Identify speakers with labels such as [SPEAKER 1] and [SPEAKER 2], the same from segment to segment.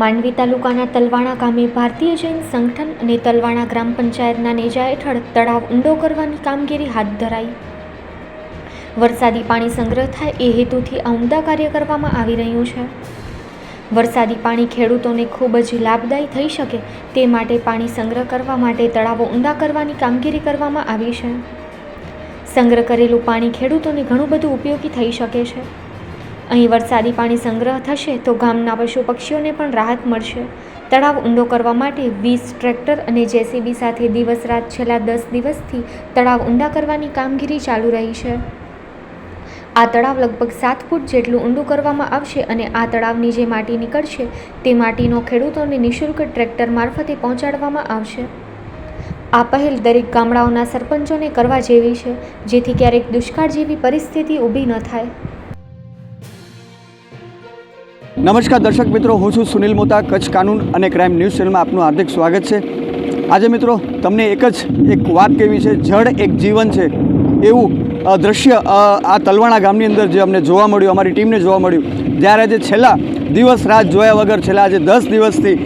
[SPEAKER 1] માંડવી તાલુકાના તલવાણા ગામે ભારતીય જૈન સંગઠન અને તલવાણા ગ્રામ પંચાયતના નેજા હેઠળ તળાવ ઊંડો કરવાની કામગીરી હાથ ધરાઈ. વરસાદી પાણી સંગ્રહ થાય એ હેતુથી આ ઉમદા કાર્ય કરવામાં આવી રહ્યું છે. વરસાદી પાણી ખેડૂતોને ખૂબ જ લાભદાયી થઈ શકે તે માટે પાણી સંગ્રહ કરવા માટે તળાવો ઊંડા કરવાની કામગીરી કરવામાં આવી છે. સંગ્રહ કરેલું પાણી ખેડૂતોને ઘણું બધું ઉપયોગી થઈ શકે છે. અહીં વરસાદી પાણી સંગ્રહ થશે તો ગામના પશુ પક્ષીઓને પણ રાહત મળશે. તળાવ ઊંડો કરવા માટે વીસ ટ્રેક્ટર અને જેસીબી સાથે દિવસ રાત છેલ્લા દસ દિવસથી તળાવ ઊંડા કરવાની કામગીરી ચાલુ રહી છે. આ તળાવ લગભગ સાત ફૂટ જેટલું ઊંડું કરવામાં આવશે અને આ તળાવની જે માટી નીકળશે તે માટીનો ખેડૂતોને નિઃશુલ્ક ટ્રેક્ટર મારફતે પહોંચાડવામાં આવશે. આ પહેલ દરેક ગામડાઓના સરપંચોને કરવા જેવી છે, જેથી ક્યારેક દુષ્કાળ જેવી પરિસ્થિતિ ઊભી ન થાય.
[SPEAKER 2] નમસ્કાર દર્શક મિત્રો, હું છું સુનિલ મોતા, કચ્છ કાનૂન અને ક્રાઇમ ન્યૂઝ ચેનલમાં આપનું હાર્દિક સ્વાગત છે. આજે મિત્રો, તમને એક જ, એક વાત કહેવી છે, જળ એક જીવન છે. એવું દ્રશ્ય આ તલવાણા ગામની અંદર જે અમને જોવા મળ્યું, અમારી ટીમને જોવા મળ્યું, જ્યારે આજે છેલ્લા દિવસ રાત જોયા વગર, છેલ્લા આજે દસ દિવસથી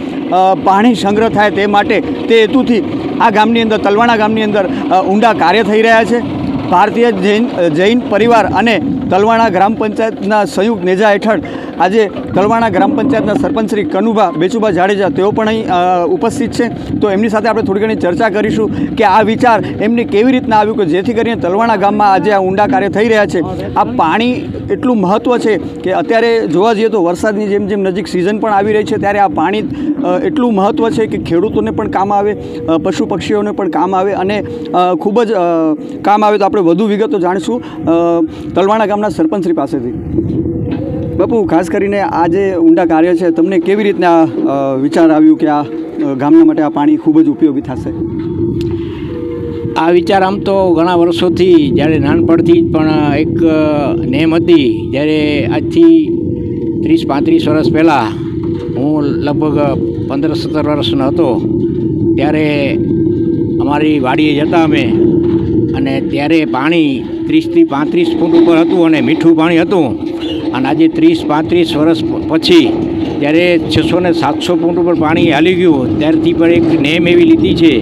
[SPEAKER 2] પાણી સંગ્રહ થાય તે માટે તે હેતુથી આ ગામની અંદર, તલવાણા ગામની અંદર ઊંડા કાર્ય થઈ રહ્યા છે. ભારતીય જૈન જૈન પરિવાર અને તલવાણા ગ્રામ પંચાયતના સંયુક્ત નેજા હેઠળ આજે તલવાણા ગ્રામ પંચાયતના સરપંચ શ્રી કનુભા બેચુભા જાડેજા, તેઓ પણ અહીં ઉપસ્થિત છે. તો એમની સાથે આપણે થોડી ઘણી ચર્ચા કરીશું કે આ વિચાર એમને કેવી રીતના આવ્યું કે જેથી કરીને તલવાણા ગામમાં આજે આ ઊંડા કાર્ય થઈ રહ્યા છે. આ પાણી એટલું મહત્ત્વ છે કે અત્યારે જોવા જઈએ તો વરસાદની જેમ જેમ નજીક સિઝન પણ આવી રહી છે, ત્યારે આ પાણી એટલું મહત્ત્વ છે કે ખેડૂતોને પણ કામ આવે પશુ પક્ષીઓને પણ કામ આવે અને ખૂબ જ કામ આવે તો આપણે વધુ વિગતો જાણીશું તલવાણા ગામના સરપંચશ્રી પાસેથી. બાપુ, ખાસ કરીને આ જે ઊંડા કાર્ય છે, તમને કેવી રીતના વિચાર આવ્યું કે આ ગામના માટે આ પાણી ખૂબ જ ઉપયોગી થશે?
[SPEAKER 3] આ વિચાર આમ તો ઘણા વર્ષોથી જ્યારે નાનપણથી જ, પણ એક નેમ હતી. જ્યારે આજથી ત્રીસ, પાંત્રીસ વર્ષ પહેલાં હું લગભગ પંદર, સત્તર વર્ષનો હતો. ત્યારે અમારી વાડીએ જતા અમે અને ત્યારે પાણી ત્રીસથી પાંત્રીસ ફૂટ ઉપર હતું અને મીઠું પાણી હતું. અને આજે ત્રીસ પાંત્રીસ વર્ષ પછી ત્યારે છસો ને સાતસો ફૂટ ઉપર પાણી હાલી ગયું. ત્યારથી પણ એક નેમ એવી લીધી છે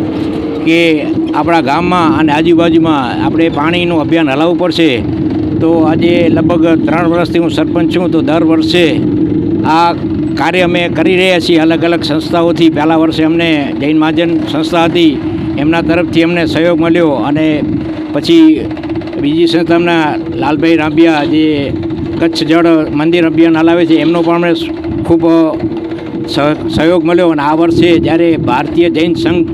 [SPEAKER 3] કે આપણા ગામમાં અને આજુબાજુમાં આપણે પાણીનું અભિયાન હલાવવું પડશે. તો આજે લગભગ ત્રણ વર્ષથી હું સરપંચ છું, તો દર વર્ષે આ કાર્ય અમે કરી રહ્યા છીએ અલગ અલગ સંસ્થાઓથી. પહેલા વર્ષે અમને જૈન મહાજન સંસ્થા હતી. એમના તરફથી અમને સહયોગ મળ્યો અને પછી બીજી સંસ્થાના લાલભાઈ રાંભિયા જે કચ્છ જળ મંદિર અભિયાન હલાવે છે, એમનો પણ અમને ખૂબ સહ- સહયોગ મળ્યો. અને આ વર્ષે જ્યારે ભારતીય જૈન સંઘ,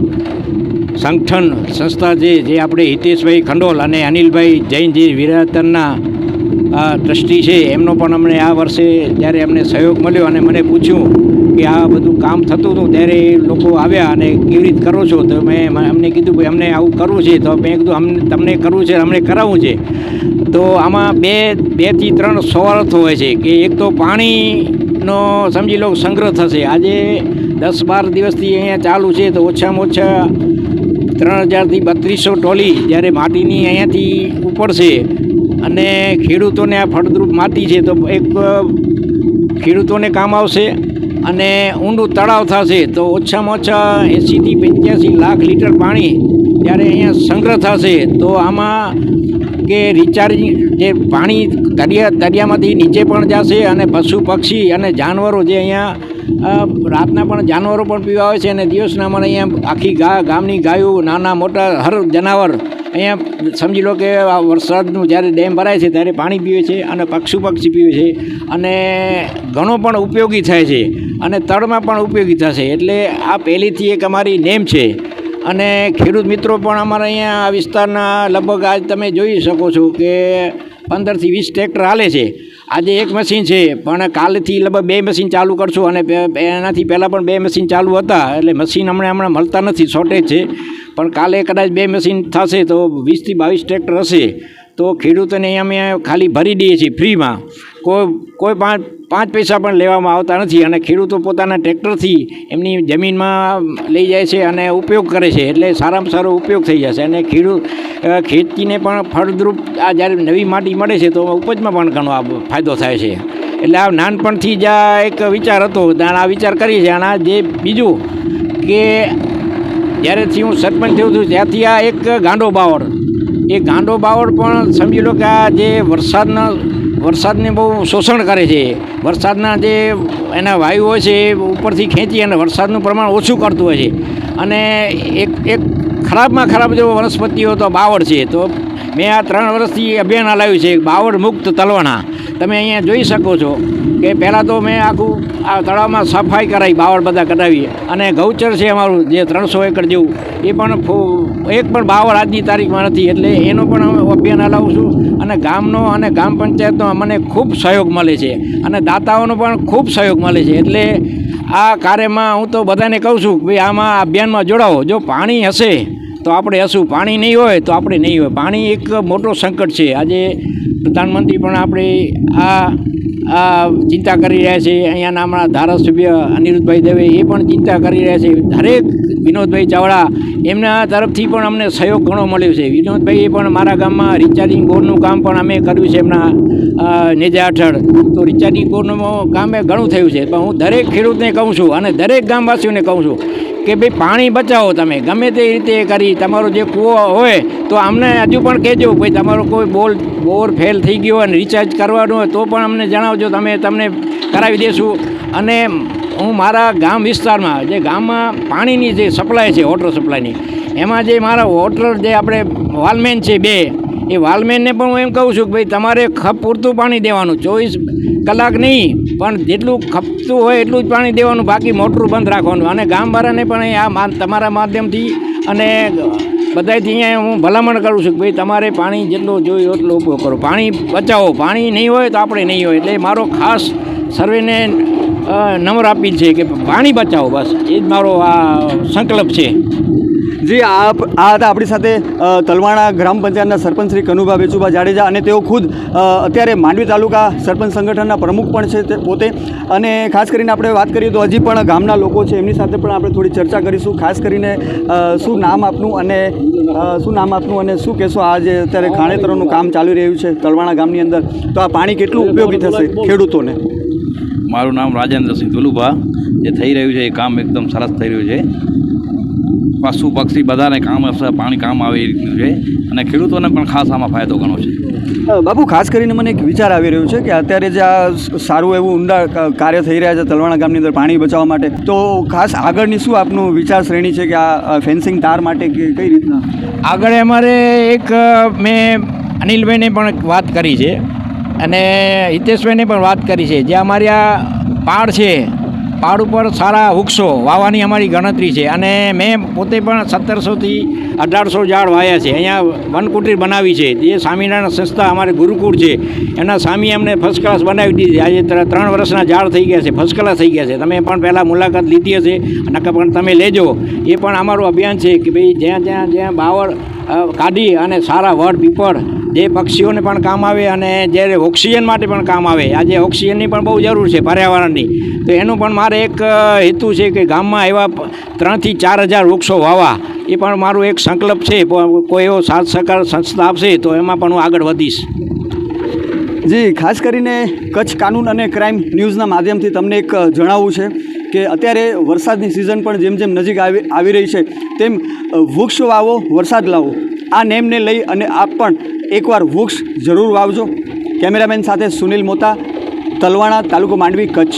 [SPEAKER 3] સંગઠન સંસ્થા છે, જે આપણે હિતેશભાઈ ખંડોલ અને અનિલભાઈ જૈન જે વિરાતનના ટ્રસ્ટી છે. એમનો પણ અમને આ વર્ષે જ્યારે અમને સહયોગ મળ્યો અને મને પૂછ્યું કે આ બધું કામ થતું હતું ત્યારે લોકો આવ્યા અને કેવી રીતે કરો છો? તો મેં અમને કીધું કે અમને આવું કરવું છે. તો મેં કીધું, અમને, તમને કરવું છે, અમને કરાવવું છે. તો આમાં બે, બેથી ત્રણ સવાર્થ હોય છે કે એક તો પાણીનો સમજી લો સંગ્રહ થશે. આજે દસ બાર દિવસથી અહીંયા ચાલુ છે. તો ઓછામાં ઓછા ત્રણ હજારથી બત્રીસો ટોલી જ્યારે માટીની અહીંયાથી ઉપડશે. અને ખેડૂતોને આ ફળદ્રુપ માટી છે તો એક ખેડૂતોને કામ આવશે અને ઊંડું તળાવ થશે તો ઓછામાં ઓછા એંસીથી પંચ્યાસી લાખ લીટર પાણી જ્યારે અહીંયા સંગ્રહ થશે તો આમાં કે રિચાર્જ જે પાણી દરિયા, દરિયામાંથી નીચે પણ જશે અને પશુ, પક્ષી અને જાનવરો જે અહીંયા રાતના પણ જાનવરો પણ પીવા આવે છે અને દિવસના પણ અહીંયા આખી ગા, ગામની ગાયો, નાના, મોટા, હર જનાવર અહીંયા સમજી લો કે વરસાદનું જ્યારે ડેમ ભરાય છે ત્યારે પાણી પીવે છે અને પક્ષુ પક્ષી પીવે છે અને ઘણો પણ ઉપયોગી થાય છે અને તળમાં પણ ઉપયોગી થશે. એટલે આ પહેલીથી એક અમારી નેમ છે. અને ખેડૂત મિત્રો પણ અમારા અહીંયા આ વિસ્તારના લગભગ આજ તમે જોઈ શકો છો કે પંદરથી વીસ ટ્રેક્ટર હાલે છે. આજે એક મશીન છે, પણ કાલથી લગભગ બે મશીન ચાલુ કરશું અને એનાથી પહેલાં પણ બે મશીન ચાલુ હતા, એટલે મશીન હમણાં હમણાં મળતા નથી શોર્ટેજ છે. પણ કાલે કદાચ બે મશીન થશે તો વીસથી બાવીસ ટ્રેક્ટર હશે. તો ખેડૂતોને અમે ખાલી ભરી દઈએ છીએ ફ્રીમાં. કોઈ કોઈ પાંચ પાંચ પૈસા પણ લેવામાં આવતા નથી અને ખેડૂતો પોતાના ટ્રેક્ટરથી એમની જમીનમાં લઈ જાય છે અને ઉપયોગ કરે છે એટલે સારામાં સારો ઉપયોગ થઈ જશે અને ખેડૂત ખેતીને પણ ફળદ્રુપ આ જ્યારે નવી માટી મળે છે તો ઉપજમાં પણ ઘણો ફાયદો થાય છે. એટલે આ નાનપણથી જ આ એક વિચાર હતો, આ વિચાર કરી છે અને આ જે બીજું કે જ્યારેથી હું સરપંચ થયું છું, ત્યાંથી આ એક ગાંડો બાવળ એ ગાંડો બાવળ પણ સમજી લો કે આ જે વરસાદના, વરસાદને બહુ શોષણ કરે છે. વરસાદના જે એના વાયુઓ છે એ ઉપરથી ખેંચી અને વરસાદનું પ્રમાણ ઓછું કરતું હોય છે. અને એક એક ખરાબમાં ખરાબ જો વનસ્પતિઓ તો બાવળ છે. તો મેં આ ત્રણ વર્ષથી અભિયાન હલાવ્યું છે. બાવળ મુક્ત તલવાણા. તમે અહીંયા જોઈ શકો છો કે પહેલાં તો મેં આખું આ તળાવમાં સફાઈ કરાવી બાવળ બધા કઢાવી અને ગૌચર છે અમારું, જે ત્રણસો એકર જેવું, એ પણ એક પણ બાવળ આજની તારીખમાં નથી. એટલે એનો પણ અભિયાન હલાવું છું અને ગામનો અને ગ્રામ પંચાયતનો મને ખૂબ સહયોગ મળે છે અને દાતાઓનો પણ ખૂબ સહયોગ મળે છે. એટલે આ કાર્યમાં હું તો બધાને કહું છું, ભાઈ આમાં અભિયાનમાં જોડાવો જો પાણી હશે, તો આપણે હશું. પાણી નહીં હોય, તો આપણે નહીં હોય. પાણી એક મોટો સંકટ છે. આજે પ્રધાનમંત્રી પણ આપણે આ આ ચિંતા કરી રહ્યા છે. અહીંયાના હમણાં ધારાસભ્ય અનિરુદ્ધભાઈ દવે એ પણ ચિંતા કરી રહ્યા છે. દરેક વિનોદભાઈ ચાવડા, એમના તરફથી પણ અમને સહયોગ ઘણો મળ્યો છે. વિનોદભાઈએ પણ મારા ગામમાં રિચાર્જિંગ બોરનું કામ પણ અમે કર્યું છે એમના નેજા હેઠળ. તો રિચાર્જિંગ બોરનું કામ એ ઘણું થયું છે. પણ હું દરેક ખેડૂતને કહું છું અને દરેક ગામવાસીઓને કહું છું કે ભાઈ પાણી બચાવો તમે. ગમે તે રીતે કરી તમારો જે કૂવો હોય તો અમને હજુ પણ કહેજો ભાઈ તમારો કોઈ બોલ, બોર ફેલ થઈ ગયો અને રિચાર્જ કરવાનું હોય તો પણ અમને જણાવજો. તમે તમને કરાવી દઈશું અને હું મારા ગામ વિસ્તારમાં, જે ગામમાં પાણીની જે સપ્લાય છે વોટર સપ્લાયની એમાં જે મારા વોટર જે આપણે વાલમેન છે બે એ વાલમેનને પણ હું એમ કહું છું કે ભાઈ, તમારે ખપ પૂરતું પાણી દેવાનું, ચોવીસ કલાક નહીં, પણ જેટલું ખપતું હોય એટલું જ પાણી દેવાનું, બાકી મોટરું બંધ રાખવાનું. અને ગામવાળાને પણ આ તમારા માધ્યમથી અને બધાથી અહીંયા હું ભલામણ કરું છું કે ભાઈ, તમારે પાણી જેટલું જોઈએ એટલો ઉપયોગ કરો. પાણી બચાવો. પાણી નહીં હોય તો આપણે નહીં હોય. એટલે મારો ખાસ સર્વેને નંબર આપી છે કે પાણી બચાવો બસ. એ જ મારો આ સંકલ્પ છે.
[SPEAKER 2] જી, આપ આ હતા આપણી સાથે તલવાણા ગ્રામ પંચાયતના સરપંચ શ્રી કનુભા બેચુભા જાડેજા અને તેઓ ખુદ અત્યારે માંડવી તાલુકા સરપંચ સંગઠનના પ્રમુખ પણ છે તે પોતે. અને ખાસ કરીને આપણે વાત કરીએ તો હજી પણ ગામના લોકો છે, એમની સાથે પણ આપણે થોડી ચર્ચા કરીશું. ખાસ કરીને શું નામ આપનું અને શું નામ આપનું અને શું કહેશો આ જે અત્યારે ખાણેતરોનું કામ ચાલી રહ્યું છે તલવાણા ગામની અંદર? તો આ પાણી કેટલું ઉપયોગી થશે ખેડૂતોને?
[SPEAKER 4] મારું નામ રાજેન્દ્રસિંહ દુલુભા જે થઈ રહ્યું છે, એ કામ એકદમ સરસ થઈ રહ્યું છે. પશુ પક્ષી બધાને કામ અસર પાણી કામ આવે એ રીતનું છે. અને ખેડૂતોને પણ ખાસ આમાં ફાયદો ઘણો છે.
[SPEAKER 2] બાબુ ખાસ કરીને મને એક વિચાર આવી રહ્યો છે કે અત્યારે જે આ સારું એવું ઊંડા કાર્ય થઈ રહ્યા છે તલવાણા ગામની અંદર પાણી બચાવવા માટે તો ખાસ આગળની શું આપનું વિચાર શ્રેણી છે કે આ ફેન્સિંગ તાર માટે કે કઈ રીતના?
[SPEAKER 3] આગળ અમારે એક મેં અનિલભાઈને પણ વાત કરી છે. અને હિતેશભાઈને પણ વાત કરી છે. જે અમારી આ પાડ છે પાડ ઉપર સારા વૃક્ષો, વાવવાની અમારી ગણતરી છે. અને મેં પોતે પણ સત્તરસોથી અઢારસો ઝાડ વાયા છે. અહીંયા વનકુટીર બનાવી છે. જે સ્વામિનારાયણ સંસ્થા અમારે ગુરુકુળ છે. એના સ્વામી અમને ફર્સ્ટ ક્લાસ બનાવી દીધી. આજે ત્ર- ત્રણ વર્ષના ઝાડ થઈ ગયા છે. ફર્સ્ટ ક્લાસ થઈ ગયા છે. તમે પણ પહેલાં મુલાકાત લીધી હશે. નકર પણ તમે લેજો. એ પણ અમારું અભિયાન છે કે ભાઈ જ્યાં જ્યાં જ્યાં બાવળ કાઢી અને સારા વડ, પીપળ જે પક્ષીઓને પણ કામ આવે અને જ્યારે ઓક્સિજન માટે પણ કામ આવે, આજે ઓક્સિજનની પણ બહુ જરૂર છે પર્યાવરણની. તો એનું પણ મારે એક હેતુ છે કે ગામમાં એવા ત્રણથી ચાર હજાર વૃક્ષો વાવા. એ પણ મારું એક સંકલ્પ છે કોઈ એવો સાથ સહકાર સંસ્થા આપશે તો એમાં પણ હું આગળ વધીશ.
[SPEAKER 2] જી, ખાસ કરીને કચ્છ કાનૂન અને ક્રાઇમ ન્યૂઝના માધ્યમથી તમને એક જણાવવું છે. કે અત્યારે વરસાદની સિઝન પણ જેમ જેમ નજીક આવી આવી રહી છે, તેમ વૃક્ષ વાવો, વરસાદ લાવો. આ નેમને લઈ અને આપ પણ એકવાર વૃક્ષ જરૂર વાવજો. કેમેરામેન સાથે સુનિલ મોતા, તલવાણા, તાલુકો માંડવી, કચ્છ.